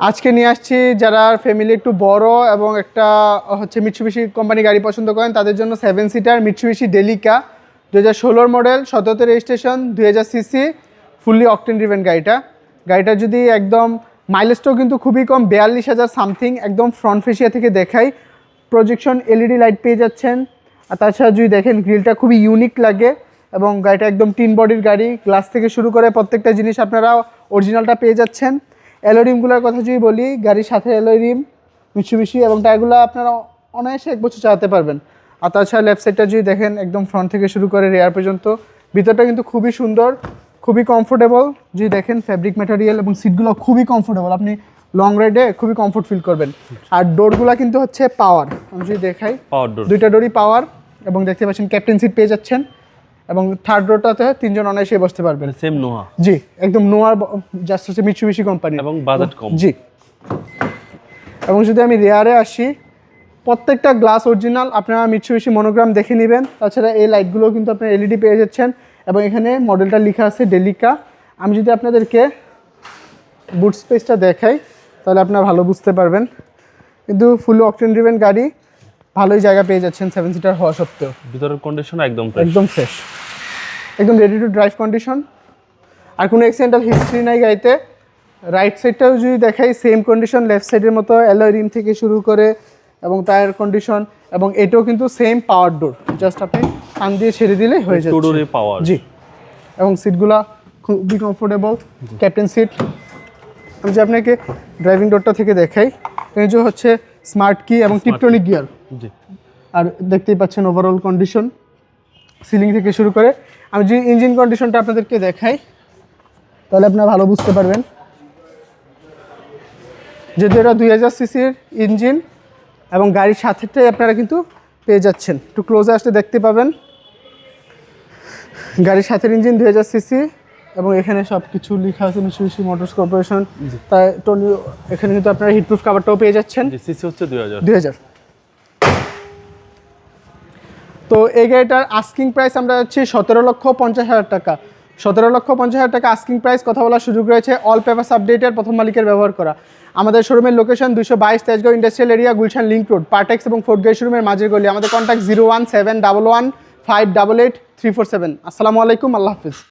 আজকে নিয়ে আসছি যারা ফ্যামিলি একটু বড় এবং একটা হচ্ছে মিটসুবিশি কোম্পানি গাড়ি পছন্দ করেন, তাদের জন্য সেভেন সিটার মিটসুবিশি ডেলিকা দু হাজার ষোলোর মডেল সতেরোতে রেজিস্ট্রেশন দুই হাজার সিসি ফুললি অকটেন ড্রিভেন গাড়িটা। গাড়িটা যদি একদম মাইলেজটাও কিন্তু খুবই কম, বিয়াল্লিশ হাজার সামথিং একদম ফ্রন্ট ফেসিয়া থেকে দেখাই। প্রজেকশন এলইডি লাইট পেয়ে যাচ্ছেন। আর তাছাড়া যদি দেখেন গ্রিলটা খুবই ইউনিক লাগে এবং গাড়িটা একদম টিন বডির গাড়ি। গ্লাস থেকে শুরু করে প্রত্যেকটা জিনিস আপনারা অরিজিনালটা পেয়ে যাচ্ছেন। এলো রিমগুলোর কথা যদি বলি গাড়ির সাথে এলো রিম মিশুমিশি এবং টায়ারগুলো আপনারা অনায়াসে এক বছর চালাতে পারবেন। আর তাছাড়া লেফট সাইডটা যদি দেখেন একদম ফ্রন্ট থেকে শুরু করে রেয়ার পর্যন্ত ভিতরটা কিন্তু খুবই সুন্দর খুবই কমফোর্টেবল যদি দেখেন ফ্যাব্রিক ম্যাটেরিয়াল এবং সিটগুলো খুবই কমফোর্টেবল আপনি লং রাইডে খুবই কমফোর্ট ফিল করবেন। আর ডোরগুলো কিন্তু হচ্ছে পাওয়ার আমি যদি দেখাই দুইটা ডোরই পাওয়ার এবং দেখতে পাচ্ছেন ক্যাপ্টেন সিট পেয়ে যাচ্ছেন। এবং থার্ড ডোরটাতে তিনজন অনায়াসে বসতে পারবেন। সেম নোয়া জি একদম নোয়ার জাস্ট হচ্ছে মিটসুবিশি কোম্পানি এবং বাজেট কম। জি। এবং যদি আমি রেয়ারে আসি প্রত্যেকটা গ্লাস অরিজিনাল আপনারা মিটসুবিশি মনোগ্রাম দেখে নেবেন। তাছাড়া এই লাইটগুলো কিন্তু আপনার এলইডি পেয়ে যাচ্ছেন। এবং এখানে মডেলটা লেখা আছে ডেলিকা আমি যদি আপনাদেরকে বুট স্পেসটা দেখাই তাহলে আপনারা ভালো বুঝতে পারবেন। কিন্তু ফুল অকটেন ড্রিভেন গাড়ি ভালোই জায়গা পেয়ে যাচ্ছেন সেভেন সিটার হওয়া সত্ত্বেও। ভিতরের কন্ডিশন একদম একদম ফ্রেশ একদম রেডি টু ড্রাইভ কন্ডিশন আর কোনো অ্যাক্সিডেন্টাল হিস্ট্রি নাই গাড়িতে রাইট সাইডটাও যদি দেখাই সেম কন্ডিশন লেফট সাইডের মতো অ্যালয় রিম থেকে শুরু করে এবং টায়ার কন্ডিশন এবং এটাও কিন্তু সেম পাওয়ার ডোর জাস্ট আপনি কান দিয়ে ছেড়ে দিলেই হয়ে যাচ্ছে। টুডোরে পাওয়ার জি। এবং সিটগুলা খুবই কমফোর্টেবল ক্যাপ্টেন সিট আমি যে আপনাকে ড্রাইভিং ডোরটা থেকে দেখাই এই যে হচ্ছে স্মার্ট কি এবং টিপটনিক গিয়ার জি। আর দেখতেই পাচ্ছেন ওভারঅল কন্ডিশন সিলিং থেকে শুরু করে। আমি যদি ইঞ্জিন কন্ডিশনটা আপনাদেরকে দেখাই তাহলে আপনারা ভালো বুঝতে পারবেন। যেহেতু এটা দুই হাজার সিসির ইঞ্জিন এবং গাড়ির সাথেটাই আপনারা কিন্তু পেয়ে যাচ্ছেন। একটু ক্লোজে আসলে দেখতে পাবেন। গাড়ির সাথের ইঞ্জিন দুই হাজার সিসি এবং এখানে সব কিছু লেখা আছে মিশুবিশি মোটরস কর্পোরেশন তাই টনি এখানে কিন্তু আপনারা হিটপ্রুফ কাভারটাও পেয়ে যাচ্ছেন। সিসি হচ্ছে দুই হাজার। দুই হাজার। তো এই গাড়িটার আস্কিং প্রাইস আমরা যাচ্ছি সতেরো লক্ষ পঞ্চাশ হাজার টাকা। সতেরো লক্ষ পঞ্চাশ হাজার টাকা আস্কিং প্রাইস কথা বলার সুযোগ রয়েছে। অল পেপার আপডেটের প্রথম মালিকের ব্যবহার করা। আমাদের শোরুমের লোকেশন দুশো বাইশ Tejgaon industrial area Gulshan link road Partex এবং ফোর্ট গাই শোরুমের মাঝের গলি। আমাদের contact zero one seven double one five double eight three four seven আসসালামু আলাইকুম, আল্লাহ হাফিজ।